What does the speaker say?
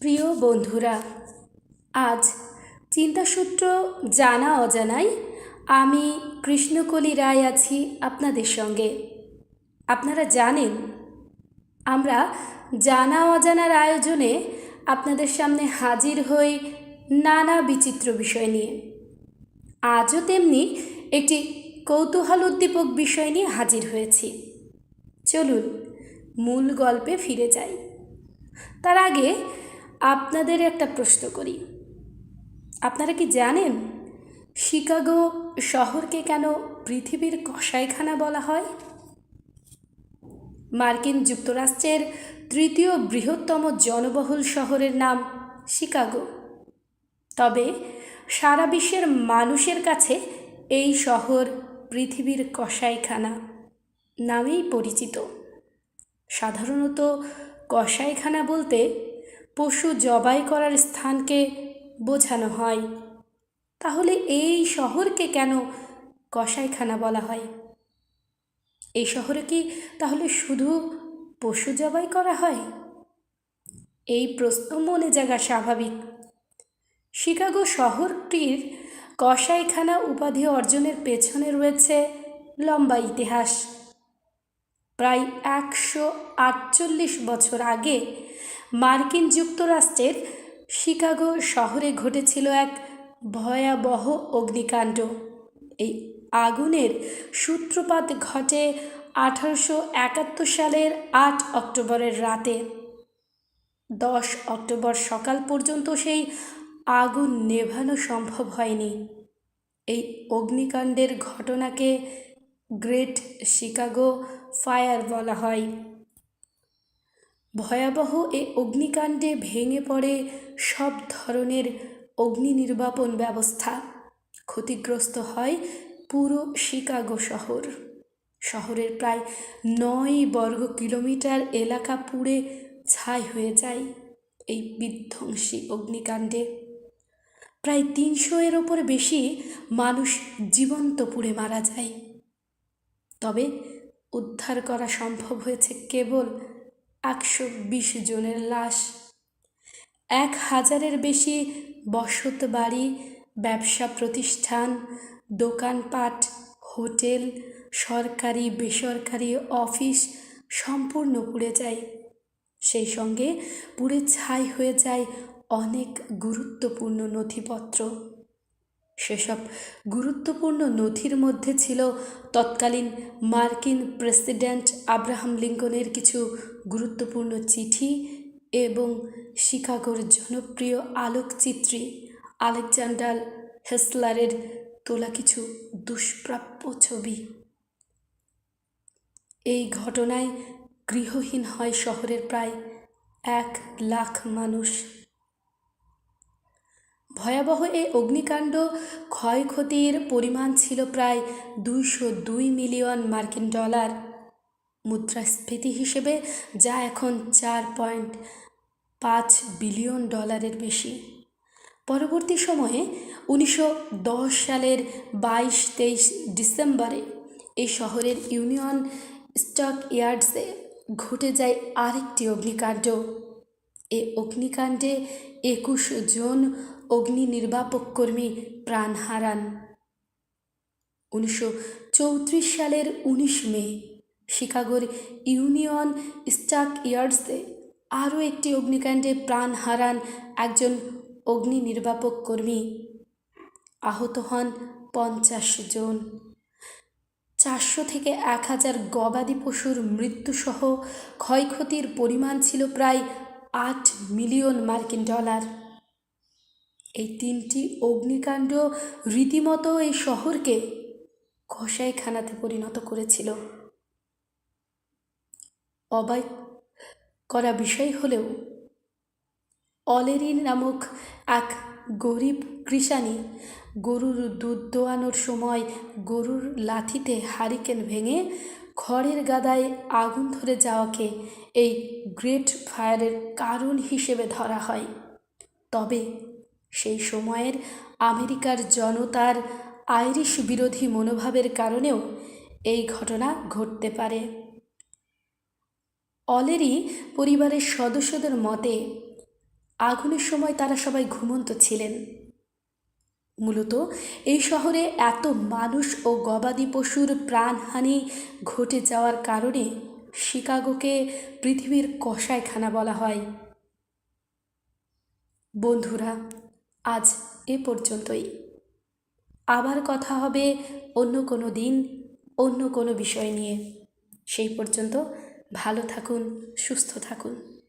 প্রিয় বন্ধুরা, আজ চিন্তাসূত্র জানা অজানাই আমি কৃষ্ণকলি রায় আছি আপনাদের সঙ্গে। আপনারা জানেন, আমরা জানা অজানার আয়োজনে আপনাদের সামনে হাজির হই নানা বিচিত্র বিষয় নিয়ে। আজও তেমনি একটি কৌতূহল উদ্দীপক বিষয় নিয়ে হাজির হয়েছি। চলুন, মূল গল্পে ফিরে যাই। তার আগে আপনাদের একটা প্রশ্ন করি। আপনারা কি জানেন শিকাগো শহরকে কেন পৃথিবীর কসাইখানা বলা হয়? মার্কিন যুক্তরাষ্ট্রের তৃতীয় বৃহত্তম জনবহুল শহরের নাম শিকাগো। তবে সারা বিশ্বের মানুষের কাছে এই শহর পৃথিবীর কসাইখানা নামেই পরিচিত। সাধারণত কসাইখানা বলতে পশু জবাই করার স্থানকে বোঝানো হয়। তাহলে এই শহরকে কেন কসাইখানা বলা হয়? এই শহরে কি তাহলে শুধু পশু জবাই করা হয়? এই প্রশ্ন মনে জাগা স্বাভাবিক। শিকাগো শহরটির কসাইখানা উপাধি অর্জনের পেছনে রয়েছে লম্বা ইতিহাস। প্রায় একশো আটচল্লিশ বছর আগে মার্কিন যুক্তরাষ্ট্রের শিকাগো শহরে ঘটেছিল এক ভয়াবহ অগ্নিকাণ্ড। এই আগুনের সূত্রপাত ঘটে আঠারোশো একাত্তর সালের আট অক্টোবরের রাতে। দশ অক্টোবর সকাল পর্যন্ত সেই আগুন নেভানো সম্ভব হয়নি। এই অগ্নিকাণ্ডের ঘটনাকে গ্রেট শিকাগো ফায়ার বলা হয়। ভয়াবহ এ অগ্নিকাণ্ডে ভেঙে পড়ে সব ধরনের অগ্নি নির্বাপন ব্যবস্থা। ক্ষতিগ্রস্ত হয় পুরো শিকাগো শহর। শহরের প্রায় নয় বর্গ কিলোমিটার এলাকা পুড়ে ছাই হয়ে যায় এই বিধ্বংসী অগ্নিকাণ্ডে। প্রায় তিনশো এর ওপর বেশি মানুষ জীবন্ত পুড়ে মারা যায়। তবে উদ্ধার করা সম্ভব হয়েছে কেবল একশো বিশ জনের লাশ। এক হাজারের বেশি বসত বাড়ি ব্যবসা প্রতিষ্ঠান, দোকানপাট, হোটেল, সরকারি, বেসরকারি অফিস সম্পূর্ণ পুড়ে যায়। সেই সঙ্গে পুড়ে ছাই হয়ে যায় অনেক গুরুত্বপূর্ণ নথিপত্র। সেসব গুরুত্বপূর্ণ নথির মধ্যে ছিল তৎকালীন মার্কিন প্রেসিডেন্ট আব্রাহাম লিঙ্কনের কিছু গুরুত্বপূর্ণ চিঠি এবং শিকাগোর জনপ্রিয় আলোকচিত্রী আলেকজান্ডার হেসলারের তোলা কিছু দুষ্প্রাপ্য ছবি। এই ঘটনায় গৃহহীন হয় শহরের প্রায় এক লাখ মানুষ। ভয়াবহ এই অগ্নিকাণ্ড ক্ষয়ক্ষতির পরিমাণ ছিল প্রায় দুইশো দুই মিলিয়ন মার্কিন ডলার মুদ্রাস্ফীতি হিসেবে, যা এখন চার পয়েন্ট পাঁচ বিলিয়ন ডলারের বেশি। পরবর্তী সময়ে, উনিশশো দশ সালের বাইশ তেইশ ডিসেম্বরে এই শহরের ইউনিয়ন স্টক ইয়ার্ডসে ঘটে যায় আরেকটি অগ্নিকাণ্ড। এ অগ্নিকাণ্ডে একুশ জন অগ্নি নির্বাপক কর্মী প্রাণ হারান। উনিশশো চৌত্রিশ সালের উনিশ মে, শিকাগোর ইউনিয়ন স্টাক ইয়ার্ডসে আরও একটি অগ্নিকাণ্ডে প্রাণ হারান একজন অগ্নি নির্বাপক কর্মী। আহত হন পঞ্চাশ জন। চারশো থেকে এক হাজার গবাদি পশুর মৃত্যুসহ ক্ষয়ক্ষতির পরিমাণ ছিল প্রায় আট মিলিয়ন মার্কিন ডলার। এই তিনটি অগ্নিকাণ্ড রীতিমতো এই শহরকে কষাইখানাতে পরিণত করেছিল। অবাক করা বিষয় হলেও অলেরিন নামক এক গরিব কৃষানি গরুর দুধ দোয়ানোর সময় গরুর লাঠিতে হারিকেন ভেঙে খড়ের গাদায় আগুন ধরে যাওয়াকে এই গ্রেট ফায়ারের কারণ হিসেবে ধরা হয়। তবে সেই সময়ের আমেরিকার জনতার আইরিশ বিরোধী মনোভাবের কারণেও এই ঘটনা ঘটতে পারে। অলেরি পরিবারের সদস্যদের মতে, আগুনের সময় তারা সবাই ঘুমন্ত ছিলেন। মূলত এই শহরে এত মানুষ ও গবাদি পশুর প্রাণহানি ঘটে যাওয়ার কারণে শিকাগোকে পৃথিবীর কষাইখানা বলা হয়। বন্ধুরা আজ এ পর্যন্তই। আবার কথা হবে অন্য কোনো দিন, অন্য কোনো বিষয় নিয়ে। সেই পর্যন্ত ভালো থাকুন, সুস্থ থাকুন।